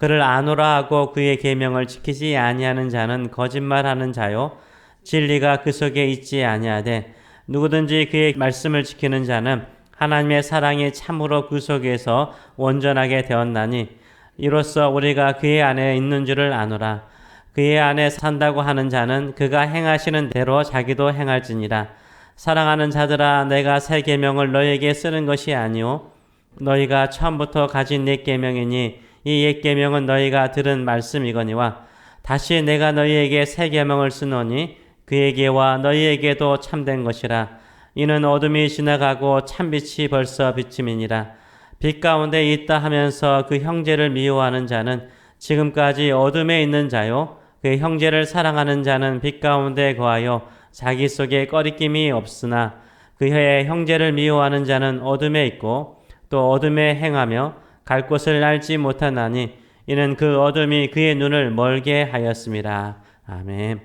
그를 아노라 하고 그의 계명을 지키지 아니하는 자는 거짓말하는 자요. 진리가 그 속에 있지 아니하되 누구든지 그의 말씀을 지키는 자는 하나님의 사랑이 참으로 그 속에서 온전하게 되었나니 이로써 우리가 그의 안에 있는 줄을 아노라. 그의 안에 산다고 하는 자는 그가 행하시는 대로 자기도 행할지니라. 사랑하는 자들아 내가 새 계명을 너희에게 쓰는 것이 아니요 너희가 처음부터 가진 내 계명이니 이 옛 계명은 너희가 들은 말씀이거니와 다시 내가 너희에게 새 계명을 쓰노니 그에게와 너희에게도 참된 것이라. 이는 어둠이 지나가고 참빛이 벌써 비침이니라. 빛 가운데 있다 하면서 그 형제를 미워하는 자는 지금까지 어둠에 있는 자요 그 형제를 사랑하는 자는 빛 가운데 거하여 자기 속에 꺼리낌이 없으나 그의 형제를 미워하는 자는 어둠에 있고 또 어둠에 행하며 갈 곳을 알지 못하나니 이는 그 어둠이 그의 눈을 멀게 하였습니다. 아멘.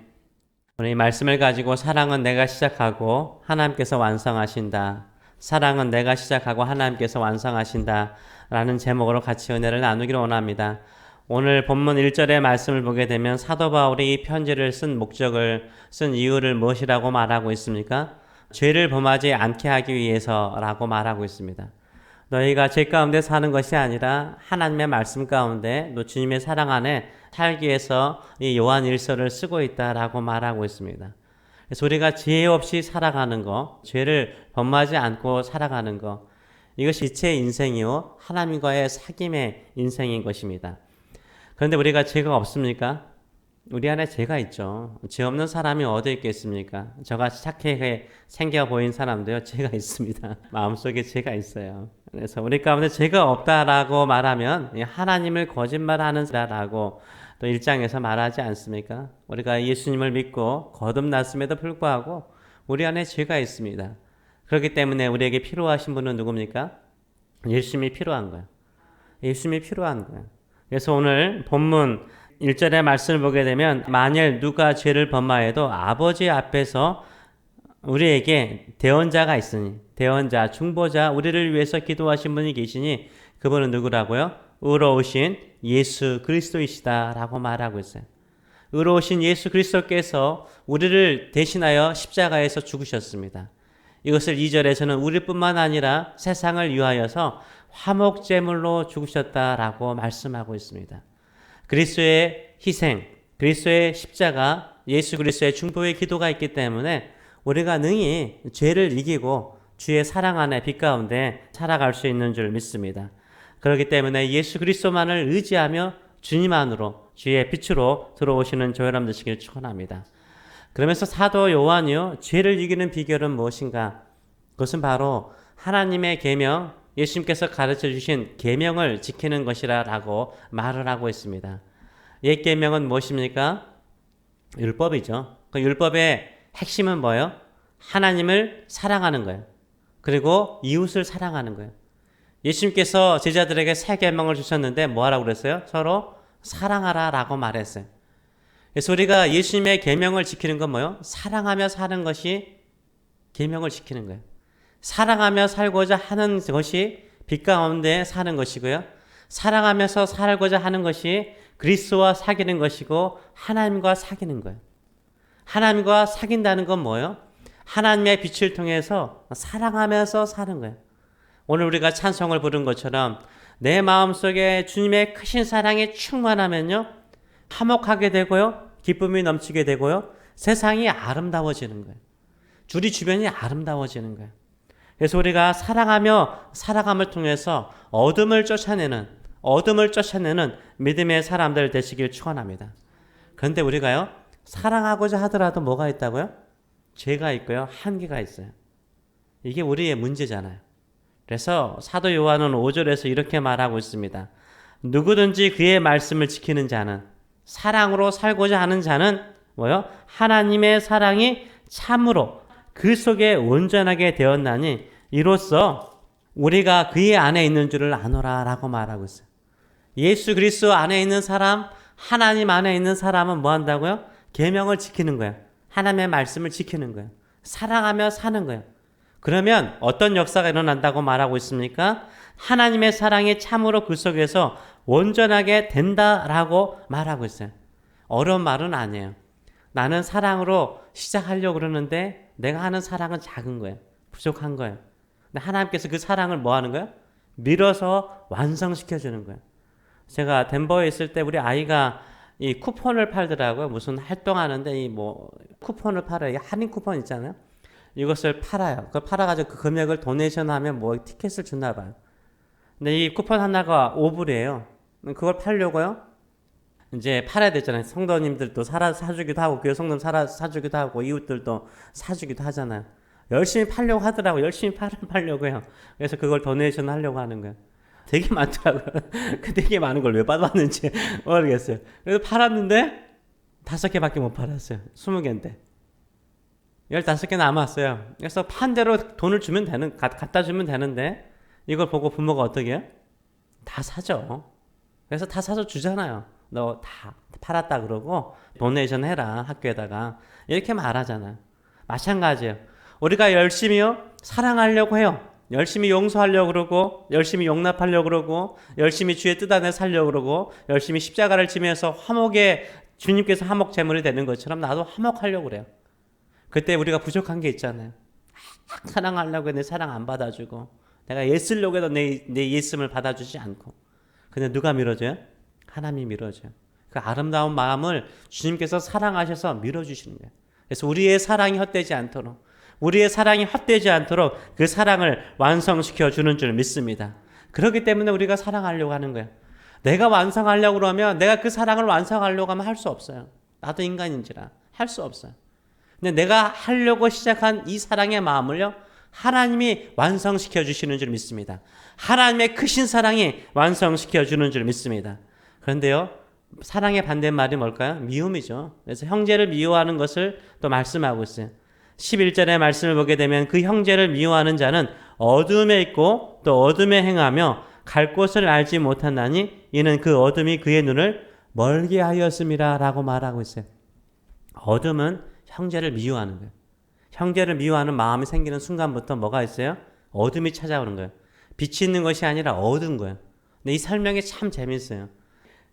오늘 이 말씀을 가지고 사랑은 내가 시작하고 하나님께서 완성하신다. 사랑은 내가 시작하고 하나님께서 완성하신다. 라는 제목으로 같이 은혜를 나누기를 원합니다. 오늘 본문 1절의 말씀을 보게 되면 사도 바울이 이 편지를 쓴 목적을 쓴 이유를 무엇이라고 말하고 있습니까? 죄를 범하지 않게 하기 위해서라고 말하고 있습니다. 너희가 죄 가운데 사는 것이 아니라 하나님의 말씀 가운데 또 주님의 사랑 안에 살기 위해서 이 요한 일서를 쓰고 있다라고 말하고 있습니다. 그래서 우리가 죄 없이 살아가는 거, 죄를 범하지 않고 살아가는 거, 이것이 지체의 인생이요 하나님과의 사귐의 인생인 것입니다. 그런데 우리가 죄가 없습니까? 우리 안에 죄가 있죠. 죄 없는 사람이 어디 있겠습니까? 저같이 착하게 생겨 보인 사람도요, 죄가 있습니다. 마음속에 죄가 있어요. 그래서 우리 가운데 죄가 없다라고 말하면 하나님을 거짓말하는 자라고 또 일장에서 말하지 않습니까? 우리가 예수님을 믿고 거듭났음에도 불구하고 우리 안에 죄가 있습니다. 그렇기 때문에 우리에게 필요하신 분은 누굽니까? 예수님이 필요한 거예요. 예수님이 필요한 거예요. 그래서 오늘 본문 1절의 말씀을 보게 되면 만일 누가 죄를 범하여도 아버지 앞에서 우리에게 대언자가 있으니 대언자, 중보자, 우리를 위해서 기도하신 분이 계시니 그분은 누구라고요? 의로우신 예수 그리스도이시다라고 말하고 있어요. 의로우신 예수 그리스도께서 우리를 대신하여 십자가에서 죽으셨습니다. 이것을 2절에서는 우리뿐만 아니라 세상을 위하여서 화목제물로 죽으셨다라고 말씀하고 있습니다. 그리스도의 희생, 그리스도의 십자가, 예수 그리스도의 중보의 기도가 있기 때문에 우리가 능히 죄를 이기고 주의 사랑 안에 빛 가운데 살아갈 수 있는 줄 믿습니다. 그렇기 때문에 예수 그리스도만을 의지하며 주님 안으로 주의 빛으로 들어오시는 저 여러분 되시길 축원합니다. 그러면서 사도 요한이요 죄를 이기는 비결은 무엇인가? 그것은 바로 하나님의 계명, 예수님께서 가르쳐 주신 계명을 지키는 것이라라고 말을 하고 있습니다. 옛 계명은 무엇입니까? 율법이죠. 그 율법의 핵심은 뭐예요? 하나님을 사랑하는 거예요. 그리고 이웃을 사랑하는 거예요. 예수님께서 제자들에게 새 계명을 주셨는데 뭐 하라고 그랬어요? 서로 사랑하라라고 말했어요. 그래서 우리가 예수님의 계명을 지키는 건 뭐예요? 사랑하며 사는 것이 계명을 지키는 거예요. 사랑하며 살고자 하는 것이 빛 가운데 사는 것이고요. 사랑하면서 살고자 하는 것이 그리스도와 사귀는 것이고 하나님과 사귀는 거예요. 하나님과 사귄다는 건 뭐예요? 하나님의 빛을 통해서 사랑하면서 사는 거예요. 오늘 우리가 찬송을 부른 것처럼 내 마음속에 주님의 크신 사랑이 충만하면요. 화목하게 되고요. 기쁨이 넘치게 되고요. 세상이 아름다워지는 거예요. 주리 주변이 아름다워지는 거예요. 그래서 우리가 사랑하며 살아감을 통해서 어둠을 쫓아내는 어둠을 쫓아내는 믿음의 사람들 되시길 축원합니다. 그런데 우리가요 사랑하고자 하더라도 뭐가 있다고요? 죄가 있고요 한계가 있어요. 이게 우리의 문제잖아요. 그래서 사도 요한은 5절에서 이렇게 말하고 있습니다. 누구든지 그의 말씀을 지키는 자는 사랑으로 살고자 하는 자는 뭐요? 하나님의 사랑이 참으로 그 속에 온전하게 되었나니 이로써 우리가 그의 안에 있는 줄을 아노라라고 말하고 있어요. 예수 그리스도 안에 있는 사람, 하나님 안에 있는 사람은 뭐 한다고요? 계명을 지키는 거예요. 하나님의 말씀을 지키는 거예요. 사랑하며 사는 거예요. 그러면 어떤 역사가 일어난다고 말하고 있습니까? 하나님의 사랑이 참으로 그 속에서 온전하게 된다라고 말하고 있어요. 어려운 말은 아니에요. 나는 사랑으로 시작하려고 그러는데 내가 하는 사랑은 작은 거예요. 부족한 거예요. 근데 하나님께서 그 사랑을 뭐 하는 거예요? 밀어서 완성시켜 주는 거예요. 제가 덴버에 있을 때 우리 아이가 이 쿠폰을 팔더라고요. 무슨 활동하는데 이 뭐 쿠폰을 팔아요. 할인 쿠폰 있잖아요. 이것을 팔아요. 그걸 팔아가지고 그 금액을 도네이션 하면 뭐 티켓을 주나 봐요. 근데 이 쿠폰 하나가 5불이에요. 그걸 팔려고요? 이제 팔아야 되잖아요. 성도님들도 사라, 사주기도 하고, 교회 성도님 사라, 사주기도 하고, 이웃들도 사주기도 하잖아요. 열심히 팔려고 하더라고. 열심히 팔, 팔려고요. 그래서 그걸 도네이션 하려고 하는 거예요. 되게 많더라고요. 그 되게 많은 걸 왜 받았는지 모르겠어요. 그래서 팔았는데, 다섯 개밖에 못 팔았어요. 스무 개인데. 15개 남았어요. 그래서 판 대로 돈을 주면 되는, 가, 갖다 주면 되는데, 이걸 보고 부모가 어떻게 해요? 다 사죠. 그래서 다 사서 주잖아요. 너 다 팔았다 그러고 도네이션 해라 학교에다가 이렇게 말하잖아요. 마찬가지예요. 우리가 열심히요 사랑하려고 해요. 열심히 용서하려고 그러고 열심히 용납하려고 그러고 열심히 주의 뜻 안에 살려고 그러고 열심히 십자가를 지면서 화목에 주님께서 화목 제물이 되는 것처럼 나도 화목하려고 그래요. 그때 우리가 부족한 게 있잖아요. 사랑하려고 했는데 사랑 안 받아주고 내가 예쓰려고 해도 내, 내 예씀을 받아주지 않고 근데 누가 밀어줘요? 하나님이 밀어줘요. 그 아름다운 마음을 주님께서 사랑하셔서 밀어주시는 거예요. 그래서 우리의 사랑이 헛되지 않도록 우리의 사랑이 헛되지 않도록 그 사랑을 완성시켜 주는 줄 믿습니다. 그렇기 때문에 우리가 사랑하려고 하는 거예요. 내가 완성하려고 그러면 내가 그 사랑을 완성하려고 하면 할 수 없어요. 나도 인간인지라 할 수 없어요. 근데 내가 하려고 시작한 이 사랑의 마음을요. 하나님이 완성시켜 주시는 줄 믿습니다. 하나님의 크신 사랑이 완성시켜 주는 줄 믿습니다. 그런데요, 사랑의 반대말이 뭘까요? 미움이죠. 그래서 형제를 미워하는 것을 또 말씀하고 있어요. 11절의 말씀을 보게 되면 그 형제를 미워하는 자는 어둠에 있고 또 어둠에 행하며 갈 곳을 알지 못한다니 이는 그 어둠이 그의 눈을 멀게 하였음이라 라고 말하고 있어요. 어둠은 형제를 미워하는 거예요. 형제를 미워하는 마음이 생기는 순간부터 뭐가 있어요? 어둠이 찾아오는 거예요. 빛이 있는 것이 아니라 어두운 거예요. 근데 이 설명이 참 재밌어요.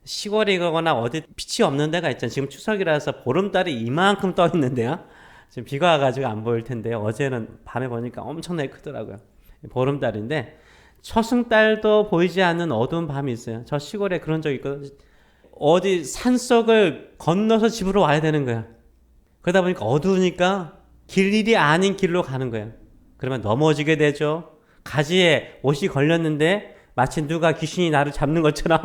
시골이거나 어디 빛이 없는 데가 있잖아요. 지금 추석이라서 보름달이 이만큼 떠 있는데요. 지금 비가 와가지고 안 보일 텐데요. 어제는 밤에 보니까 엄청나게 크더라고요. 보름달인데 초승달도 보이지 않는 어두운 밤이 있어요. 저 시골에 그런 적 있거든요. 어디 산속을 건너서 집으로 와야 되는 거야. 그러다 보니까 어두우니까 길 일이 아닌 길로 가는 거예요. 그러면 넘어지게 되죠. 가지에 옷이 걸렸는데 마치 누가 귀신이 나를 잡는 것처럼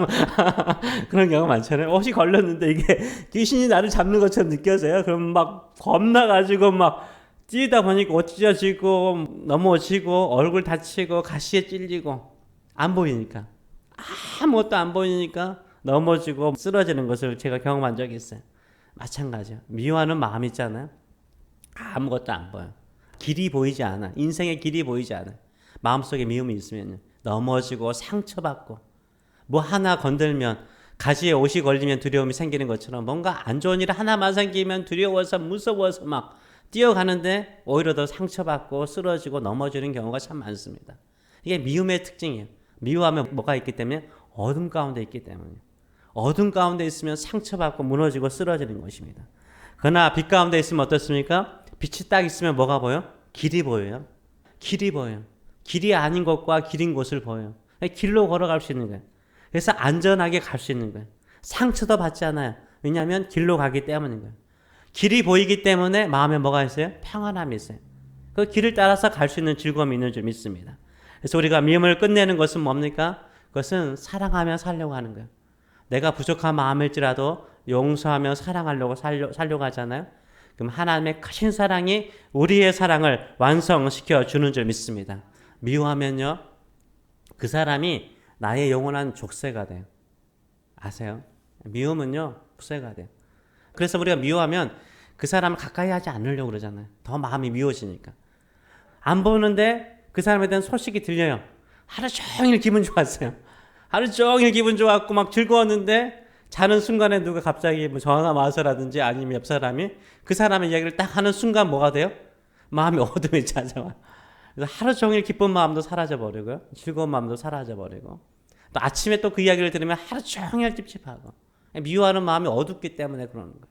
그런 경우가 많잖아요. 옷이 걸렸는데 이게 귀신이 나를 잡는 것처럼 느껴져요. 그럼 막 겁나가지고 막 뛰다 보니까 옷 찢어지고 넘어지고 얼굴 다치고 가시에 찔리고 안 보이니까 아무것도 안 보이니까 넘어지고 쓰러지는 것을 제가 경험한 적이 있어요. 마찬가지요. 미워하는 마음 있잖아요. 아무것도 안 보여. 길이 보이지 않아. 인생의 길이 보이지 않아. 마음속에 미움이 있으면 넘어지고 상처받고 뭐 하나 건들면 가지에 옷이 걸리면 두려움이 생기는 것처럼 뭔가 안 좋은 일 하나만 생기면 두려워서 무서워서 막 뛰어가는데 오히려 더 상처받고 쓰러지고 넘어지는 경우가 참 많습니다. 이게 미움의 특징이에요. 미워하면 뭐가 있기 때문에 어둠 가운데 있기 때문에 어둠 가운데 있으면 상처받고 무너지고 쓰러지는 것입니다. 그러나 빛 가운데 있으면 어떻습니까? 빛이 딱 있으면 뭐가 보여? 길이 보여요. 길이 보여요. 길이 아닌 것과 길인 곳을 보여요. 길로 걸어갈 수 있는 거예요. 그래서 안전하게 갈 수 있는 거예요. 상처도 받지 않아요. 왜냐하면 길로 가기 때문인 거예요. 길이 보이기 때문에 마음에 뭐가 있어요? 평안함이 있어요. 그 길을 따라서 갈 수 있는 즐거움이 있는 줄 믿습니다. 그래서 우리가 미움을 끝내는 것은 뭡니까? 그것은 사랑하며 살려고 하는 거예요. 내가 부족한 마음일지라도 용서하며 사랑하려고 살려, 살려고 하잖아요. 그럼 하나님의 크신 사랑이 우리의 사랑을 완성시켜 주는 줄 믿습니다. 미워하면요, 그 사람이 나의 영원한 족쇄가 돼요. 아세요? 미움은요, 족쇄가 돼요. 그래서 우리가 미워하면 그 사람을 가까이 하지 않으려고 그러잖아요. 더 마음이 미워지니까. 안 보는데 그 사람에 대한 소식이 들려요. 하루 종일 기분 좋았어요. 하루 종일 기분 좋았고 막 즐거웠는데 자는 순간에 누가 갑자기 뭐 전화가 와서라든지 아니면 옆 사람이 그 사람의 이야기를 딱 하는 순간 뭐가 돼요? 마음이 어둠이 찾아와. 그래서 하루 종일 기쁜 마음도 사라져 버리고요. 즐거운 마음도 사라져 버리고 또 아침에 또 그 이야기를 들으면 하루 종일 찝찝하고 미워하는 마음이 어둡기 때문에 그러는 거예요.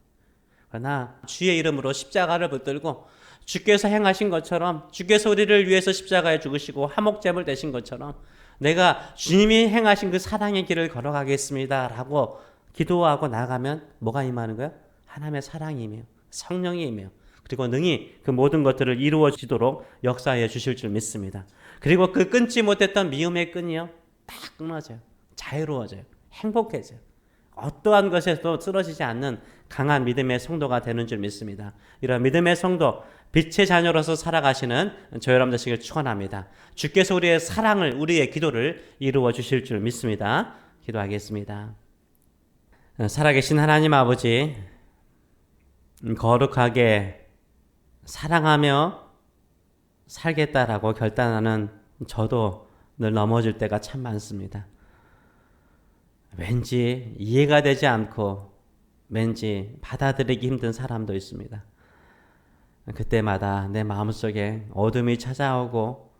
그러나 주의 이름으로 십자가를 붙들고 주께서 행하신 것처럼 주께서 우리를 위해서 십자가에 죽으시고 화목제물 되신 것처럼 내가 주님이 행하신 그 사랑의 길을 걸어가겠습니다라고 기도하고 나가면 뭐가 임하는 거야? 하나님의 사랑이 임해요. 성령이 임해요. 그리고 능히 그 모든 것들을 이루어지도록 역사해 주실 줄 믿습니다. 그리고 그 끊지 못했던 미움의 끈이요. 딱 끊어져요. 자유로워져요. 행복해져요. 어떠한 것에도 쓰러지지 않는 강한 믿음의 성도가 되는 줄 믿습니다. 이런 믿음의 성도, 빛의 자녀로서 살아가시는 저 여러분 되시길 축원합니다. 주께서 우리의 사랑을, 우리의 기도를 이루어 주실 줄 믿습니다. 기도하겠습니다. 살아계신 하나님 아버지, 거룩하게 사랑하며 살겠다라고 결단하는 저도 늘 넘어질 때가 참 많습니다. 왠지 이해가 되지 않고 왠지 받아들이기 힘든 사람도 있습니다. 그때마다 내 마음속에 어둠이 찾아오고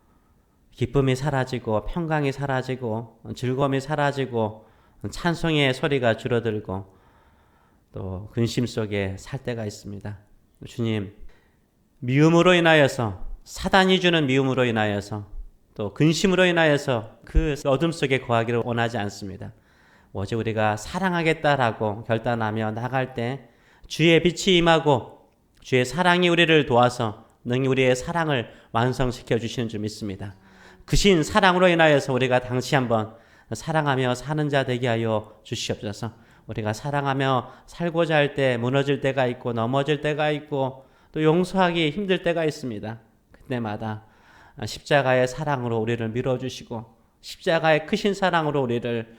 기쁨이 사라지고 평강이 사라지고 즐거움이 사라지고 찬송의 소리가 줄어들고 또 근심 속에 살 때가 있습니다. 주님, 미움으로 인하여서 사단이 주는 미움으로 인하여서 또 근심으로 인하여서 그 어둠 속에 거하기를 원하지 않습니다. 어제 우리가 사랑하겠다라고 결단하며 나갈 때 주의 빛이 임하고 주의 사랑이 우리를 도와서 능히 우리의 사랑을 완성시켜 주시는 줄 믿습니다. 그신 사랑으로 인하여서 우리가 당시 한번 사랑하며 사는 자 되게 하여 주시옵소서. 우리가 사랑하며 살고자 할 때 무너질 때가 있고 넘어질 때가 있고 또 용서하기 힘들 때가 있습니다. 그때마다 십자가의 사랑으로 우리를 밀어주시고 십자가의 크신 사랑으로 우리를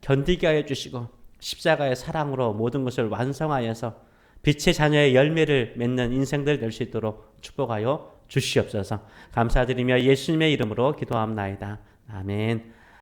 견디게 하여 주시고 십자가의 사랑으로 모든 것을 완성하여서 빛의 자녀의 열매를 맺는 인생들 될 수 있도록 축복하여 주시옵소서. 감사드리며 예수님의 이름으로 기도합나이다. 아멘.